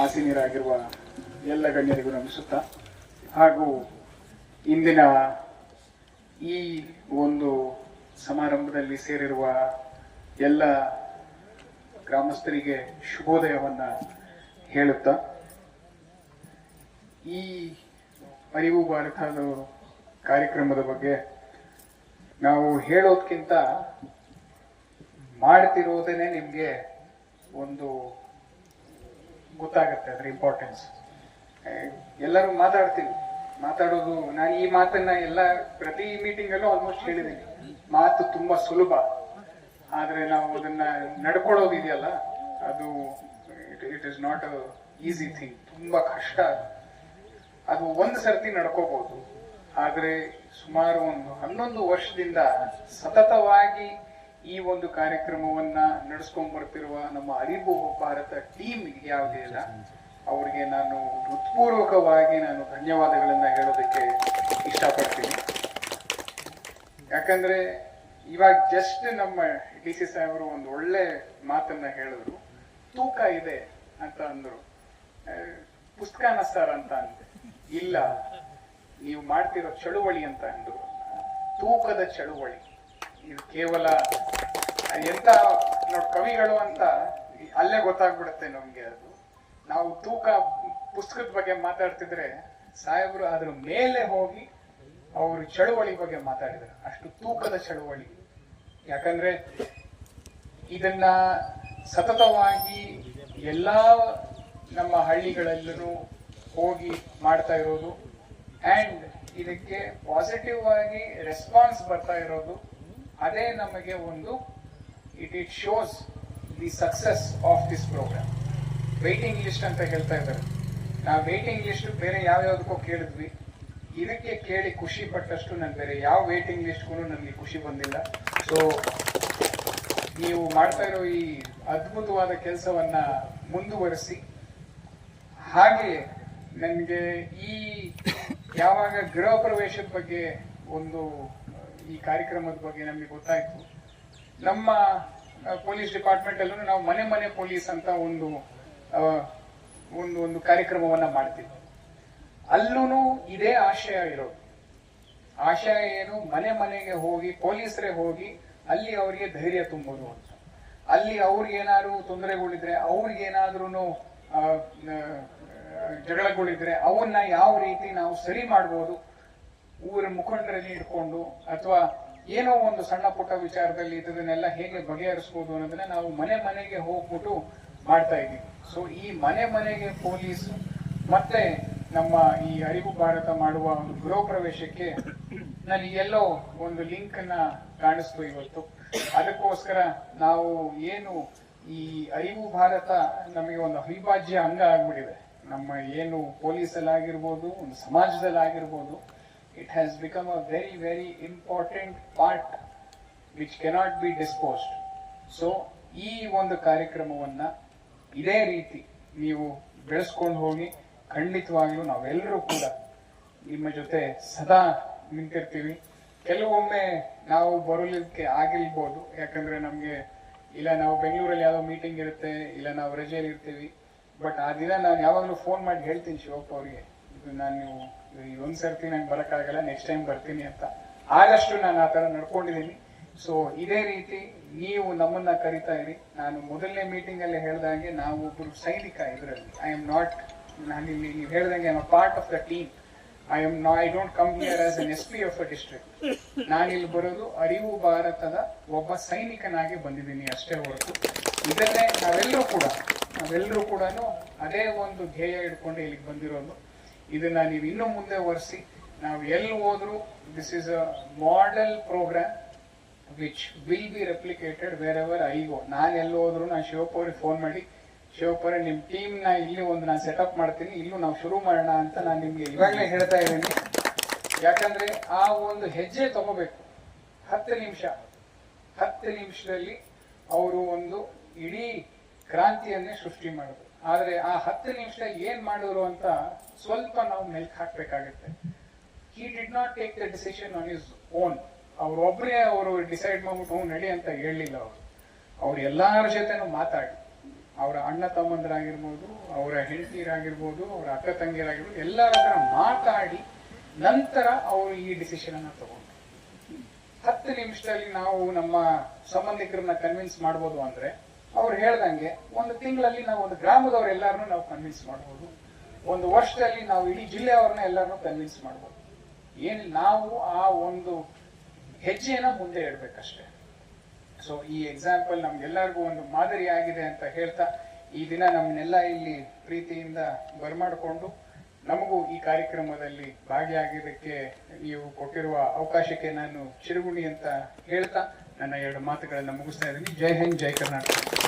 ಆಸೀನರಾಗಿರುವ ಎಲ್ಲ ಗಣ್ಯರಿಗೂ ನಮಿಸುತ್ತಾ, ಹಾಗೂ ಇಂದಿನ ಈ ಒಂದು ಸಮಾರಂಭದಲ್ಲಿ ಸೇರಿರುವ ಎಲ್ಲ ಗ್ರಾಮಸ್ಥರಿಗೆ ಶುಭೋದಯವನ್ನು ಹೇಳುತ್ತಾ, ಈ ಅರಿವು ಭಾರತದ ಕಾರ್ಯಕ್ರಮದ ಬಗ್ಗೆ ನಾವು ಹೇಳೋದ್ಕಿಂತ ಮಾಡ್ತಿರೋದೇನೆ ನಿಮಗೆ ಒಂದು ಗೊತ್ತಾಗುತ್ತೆ ಅದ್ರ ಇಂಪಾರ್ಟೆನ್ಸ್ ಎಲ್ಲರೂ ಮಾತಾಡ್ತೀವಿ. ಮಾತಾಡೋದು ನಾನು ಈ ಮಾತನ್ನ ಎಲ್ಲ ಪ್ರತಿ ಮೀಟಿಂಗ್ ಅಲ್ಲೂ ಆಲ್ಮೋಸ್ಟ್ ಹೇಳಿದ್ದೀನಿ. ಮಾತು ತುಂಬಾ ಸುಲಭ. ಆದ್ರೆ ನಾವು ಅದನ್ನ ನಡ್ಕೊಳ್ಳೋದಿದೆಯಲ್ಲ ಅದು it is not a easy thing ತುಂಬಾ ಕಷ್ಟ. ಅದು. ಒಂದು ಸರ್ತಿ ನಡ್ಕೋಬಹುದು ಆದ್ರೆ ಸುಮಾರು ಒಂದು ಹನ್ನೊಂದು ವರ್ಷದಿಂದ ಸತತವಾಗಿ ಈ ಒಂದು ಕಾರ್ಯಕ್ರಮವನ್ನ ನಡೆಸ್ಕೊಂಡ್ ಬರ್ತಿರುವ ನಮ್ಮ ಅರಿಬು ಭಾರತ ಟೀಮ್ ಯಾವುದೇ ಇಲ್ಲ. ಅವರಿಗೆ ನಾನು ಹೃತ್ಪೂರ್ವಕವಾಗಿ ನಾನು ಧನ್ಯವಾದಗಳನ್ನ ಹೇಳೋದಕ್ಕೆ ಇಷ್ಟಪಡ್ತೀನಿ. ಯಾಕಂದ್ರೆ ಇವಾಗ ಜಸ್ಟ್ ನಮ್ಮ ಡಿ ಸಿ ಸಾಹೇಬರು ಒಂದು ಒಳ್ಳೆ ಮಾತನ್ನ ಹೇಳಿದ್ರು. ತೂಕ ಇದೆ ಅಂತ ಅಂದ್ರು. ಪುಸ್ತಕನ ಸರ್ ಅಂತ ಅಂದೆ. ಇಲ್ಲ, ನೀವು ಮಾಡ್ತಿರೋ ಚಳುವಳಿ ಅಂತ ಅಂದ್ರು. ತೂಕದ ಚಳುವಳಿ. ಇದು ಕೇವಲ ಎಂತ ನೋಡ್ ಕವಿಗಳು ಅಂತ ಅಲ್ಲೇ ಗೊತ್ತಾಗ್ಬಿಡುತ್ತೆ ನಮ್ಗೆ ಅದು. ನಾವು ತೂಕ ಪುಸ್ತಕದ ಬಗ್ಗೆ ಮಾತಾಡ್ತಿದ್ರೆ ಸಾಹೇಬರು ಅದ್ರ ಮೇಲೆ ಹೋಗಿ ಅವರು ಚಳುವಳಿ ಬಗ್ಗೆ ಮಾತಾಡಿದ್ರು. ಅಷ್ಟು ತೂಕದ ಚಳುವಳಿ. ಯಾಕಂದ್ರೆ ಇದನ್ನ ಸತತವಾಗಿ ಎಲ್ಲಾ ನಮ್ಮ ಹಳ್ಳಿಗಳಲ್ಲೂ ಹೋಗಿ ಮಾಡ್ತಾ ಇರೋದು. ಅಂಡ್ ಇದಕ್ಕೆ ಪಾಸಿಟಿವ್ ಆಗಿ ರೆಸ್ಪಾನ್ಸ್ ಬರ್ತಾ ಇರೋದು. ಅದೇ ನಮಗೆ ಒಂದು it it shows the success of this program waiting list ಅಂತ ಹೇಳ್ತಾ ಇದ್ದಾರೆ. ನಾವು ವೇಟಿಂಗ್ ಲಿಸ್ಟ್ ಬೇರೆ ಯಾವ್ಯಾವ್ದಕ್ಕೂ ಕೇಳಿದ್ವಿ. ಇದಕ್ಕೆ ಕೇಳಿ ಖುಷಿ ಪಟ್ಟಷ್ಟು ನಾನು ಬೇರೆ ಯಾವ ವೇಟಿಂಗ್ ಲಿಸ್ಟ್ಗೂ ನನಗೆ ಖುಷಿ ಬಂದಿಲ್ಲ. ಸೊ ನೀವು ಮಾಡ್ತಾ ಇರೋ ಈ ಅದ್ಭುತವಾದ ಕೆಲಸವನ್ನ ಮುಂದುವರಿಸಿ. ಹಾಗೆ ನನಗೆ ಈ ಯಾವಾಗ ಗೃಹ ಪ್ರವೇಶದ ಬಗ್ಗೆ ಒಂದು ಈ ಕಾರ್ಯಕ್ರಮದ ಬಗ್ಗೆ ನಮಗೆ ಗೊತ್ತಾಯ್ತು. ನಮ್ಮ ಪೊಲೀಸ್ ಡಿಪಾರ್ಟ್ಮೆಂಟ್ ಅಲ್ಲೂ ನಾವು ಮನೆ ಮನೆ ಪೊಲೀಸ್ ಅಂತ ಒಂದು ಒಂದು ಒಂದು ಕಾರ್ಯಕ್ರಮವನ್ನ ಮಾಡ್ತೀವಿ ಅಲ್ಲೂ ಇದೇ ಆಶಯ ಇರೋದು. ಆಶಯ ಏನು? ಮನೆ ಮನೆಗೆ ಹೋಗಿ, ಪೊಲೀಸರೇ ಹೋಗಿ, ಅಲ್ಲಿ ಅವರಿಗೆ ಧೈರ್ಯ ತುಂಬೋದು ಅಂತ. ಅಲ್ಲಿ ಅವ್ರಿಗೇನಾದ್ರು ತೊಂದರೆಗಳಿದ್ರೆ ಅವ್ರಿಗೇನಾದ್ರೂ ಜಗಳಗಳಿದ್ರೆ ಅವನ್ನ ಯಾವ ರೀತಿ ನಾವು ಸರಿ ಮಾಡ್ಬೋದು ಊರ ಮುಖಂಡರಲ್ಲಿ ಇಟ್ಕೊಂಡು ಅಥವಾ ಏನೋ ಒಂದು ಸಣ್ಣ ಪುಟ್ಟ ವಿಚಾರದಲ್ಲಿ ಇದನ್ನೆಲ್ಲ ಹೇಗೆ ಬಗೆಹರಿಸಬಹುದು ಅನ್ನೋದನ್ನ ನಾವು ಮನೆ ಮನೆಗೆ ಹೋಗ್ಬಿಟ್ಟು ಮಾಡ್ತಾ ಇದ್ದೀವಿ. ಸೊ ಈ ಮನೆ ಮನೆಗೆ ಪೊಲೀಸ್ ಮತ್ತೆ ನಮ್ಮ ಈ ಅರಿವು ಭಾರತ ಮಾಡುವ ಒಂದು ಗೃಹ ಪ್ರವೇಶಕ್ಕೆ ನಾನು ಎಲ್ಲೋ ಒಂದು ಲಿಂಕ್ ಅನ್ನ ಕಾಣಿಸ್ತು ಇವತ್ತು. ಅದಕ್ಕೋಸ್ಕರ ನಾವು ಏನು ಈ ಅರಿವು ಭಾರತ ನಮಗೆ ಒಂದು ಅವಿಭಾಜ್ಯ ಅಂಗ ಆಗ್ಬಿಟ್ಟಿದೆ. ನಮ್ಮ ಏನು ಪೊಲೀಸಲ್ಲಾಗಿರ್ಬೋದು, ಒಂದು ಸಮಾಜದಲ್ಲಾಗಿರ್ಬೋದು it has become a very very important part which cannot be disposed so ಈ ಒಂದು ಕಾರ್ಯಕ್ರಮವನ್ನು ಇದೇ ರೀತಿ ನೀವು ಬೆಳೆಸ್ಕೊಂಡು ಹೋಗಿ ಖಂಡಿತವಾಗ್ಲೂ ನಾವೆಲ್ಲರೂ ಕೂಡ ನಿಮ್ಮ ಜೊತೆ ಸದಾ ನಿಂತಿರ್ತೀವಿ. ಕೆಲವೊಮ್ಮೆ ನಾವು ಬರಲಿಕ್ಕೆ ಆಗಿರ್ಬೋದು. ಯಾಕಂದರೆ ನಮಗೆ ಇಲ್ಲ ನಾವು ಬೆಂಗಳೂರಲ್ಲಿ ಯಾವುದೋ ಮೀಟಿಂಗ್ ಇರುತ್ತೆ, ಇಲ್ಲ ನಾವು ರಜೆಯಲ್ಲಿ ಇರ್ತೀವಿ. ಬಟ್ ಆ ದಿನ ನಾನು ಯಾವಾಗಲೂ ಫೋನ್ ಮಾಡಿ ಹೇಳ್ತೀನಿ ಶಿವಪ್ಪ ಅವರಿಗೆ. ಇದು ನಾನು ನೀವು ಒಂದ್ ಸರ್ತಿ ನಂಗೆ ಬರಕ್ಕಾಗಲ್ಲ ನೆಕ್ಸ್ಟ್ ಟೈಮ್ ಬರ್ತೀನಿ ಅಂತ. ಆದಷ್ಟು ನಾನು ಆ ತರ ನಡ್ಕೊಂಡಿದ್ದೀನಿ. ಸೊ ಇದೇ ರೀತಿ ನೀವು ನಮ್ಮನ್ನ ಕರಿತಾ ಇರಿ. ನಾನು ಮೊದಲನೇ ಮೀಟಿಂಗ್ ಅಲ್ಲಿ ಹೇಳ್ದಂಗೆ ನಾವು ಒಬ್ಬರು ಸೈನಿಕ ಇದರಲ್ಲಿ. ಐ ಆಮ್ ನಾಟ್ ನಾನಿಲ್ಲಿ ನೀವು ಹೇಳ್ದಂಗೆ I part of the team I am ನಾ I don't come here as an S P of a district ನಾನಿಲ್ಲಿ ಬರೋದು ಅರಿವು ಭಾರತದ ಒಬ್ಬ ಸೈನಿಕನಾಗಿ ಬಂದಿದ್ದೀನಿ ಅಷ್ಟೇ ಹೊರತು. ಇದನ್ನೇ ನಾವೆಲ್ಲರೂ ಕೂಡ ನಾವೆಲ್ಲರೂ ಕೂಡ ಅದೇ ಒಂದು ಧ್ಯೇಯ ಇಟ್ಕೊಂಡು ಇಲ್ಲಿಗೆ ಬಂದಿರೋದು. ಇದನ್ನ ನೀವು ಇನ್ನು ಮುಂದೆ ಒರೆಸಿ. ನಾವು ಎಲ್ಲಿ ಹೋದ್ರು this is a model program which will be replicated wherever I go ನಾನು ಎಲ್ಲಿ ಹೋದ್ರು ನಾನು ಶಿವಪ್ಪ ಅವ್ರಿಗೆ ಫೋನ್ ಮಾಡಿ ಶಿವಪುರಿ ನಿಮ್ಮ ಟೀಮ್ನ ಇಲ್ಲಿ ಒಂದು ನಾನು ಸೆಟಪ್ ಮಾಡ್ತೀನಿ, ಇಲ್ಲೂ ನಾವು ಶುರು ಮಾಡೋಣ ಅಂತ ನಾನು ನಿಮಗೆ ಇವಾಗಲೇ ಹೇಳ್ತಾ ಇದ್ದೀನಿ. ಯಾಕಂದ್ರೆ ಆ ಒಂದು ಹೆಜ್ಜೆ ತಗೋಬೇಕು. ಹತ್ತು ನಿಮಿಷ, ಹತ್ತು ನಿಮಿಷದಲ್ಲಿ ಅವರು ಒಂದು ಇಡೀ ಕ್ರಾಂತಿಯನ್ನೇ ಸೃಷ್ಟಿ ಮಾಡಿದ್ರು ಆದ್ರೆ ಆ ಹತ್ತು ನಿಮಿಷ ಏನ್ ಮಾಡಿದ್ರು ಅಂತ ಸ್ವಲ್ಪ ನಾವು ಮೆಲ್ಕ್ ಹಾಕ್ಬೇಕಾಗತ್ತೆ. He did not take the decision on his own ಅವ್ರೊಬ್ರೇ ಅವರು ಡಿಸೈಡ್ ಮಾಡ್ಬಿಟ್ಟು, ಹ್ಞೂ, ನಡಿ ಅಂತ ಹೇಳಲಿಲ್ಲ ಅವರು. ಅವ್ರು ಎಲ್ಲರ ಜೊತೆನೂ ಮಾತಾಡಿ. ಅವರ ಅಣ್ಣ ತಮ್ಮಂದ್ರಾಗಿರ್ಬೋದು, ಅವರ ಹೆಂಡತಿಯರಾಗಿರ್ಬೋದು ಅವರ ಅಕ್ಕ ತಂಗಿಯರಾಗಿರ್ಬೋದು ಎಲ್ಲರ ಹತ್ರ ಮಾತಾಡಿ ನಂತರ ಅವರು ಈ ಡಿಸಿಷನ್ ಅನ್ನ ತಗೊಂಡ್ರು. ಹತ್ತು ನಿಮಿಷದಲ್ಲಿ ನಾವು ನಮ್ಮ ಸಂಬಂಧಿಕರನ್ನ ಕನ್ವಿನ್ಸ್ ಮಾಡ್ಬೋದು ಅಂದ್ರೆ ಅವ್ರು ಹೇಳ್ದಂಗೆ ಒಂದು ತಿಂಗಳಲ್ಲಿ ನಾವು ಒಂದು ಗ್ರಾಮದವ್ರು ಎಲ್ಲರನ್ನೂ ನಾವು ಕನ್ವಿನ್ಸ್ ಮಾಡ್ಬೋದು. ಒಂದು ವರ್ಷದಲ್ಲಿ ನಾವು ಇಡೀ ಜಿಲ್ಲೆಯವ್ರನ್ನ ಎಲ್ಲರನ್ನೂ ಕನ್ವಿನ್ಸ್ ಮಾಡ್ಬೋದು. ಏನು ನಾವು ಆ ಒಂದು ಹೆಜ್ಜೆನ ಮುಂದೆ ಇಡ್ಬೇಕಷ್ಟೇ. ಸೊ ಈ ಎಕ್ಸಾಂಪಲ್ ನಮ್ಗೆಲ್ಲರಿಗೂ ಒಂದು ಮಾದರಿ ಆಗಿದೆ ಅಂತ ಹೇಳ್ತಾ, ಈ ದಿನ ನಮ್ಮನ್ನೆಲ್ಲ ಇಲ್ಲಿ ಪ್ರೀತಿಯಿಂದ ಬರ್ಮಾಡಿಕೊಂಡು ನಮಗೂ ಈ ಕಾರ್ಯಕ್ರಮದಲ್ಲಿ ಭಾಗಿಯಾಗಿದ್ದಕ್ಕೆ ನೀವು ಕೊಟ್ಟಿರುವ ಅವಕಾಶಕ್ಕೆ ನಾನು ಚಿರುಗುಣಿ ಅಂತ ಹೇಳ್ತಾ, ನನ್ನ ಎರಡು ಮಾತುಗಳನ್ನು ಮುಗಿಸ್ತಾ ಇದ್ದೀನಿ. ಜೈ ಹಿಂದ್, ಜೈ ಕರ್ನಾಟಕ.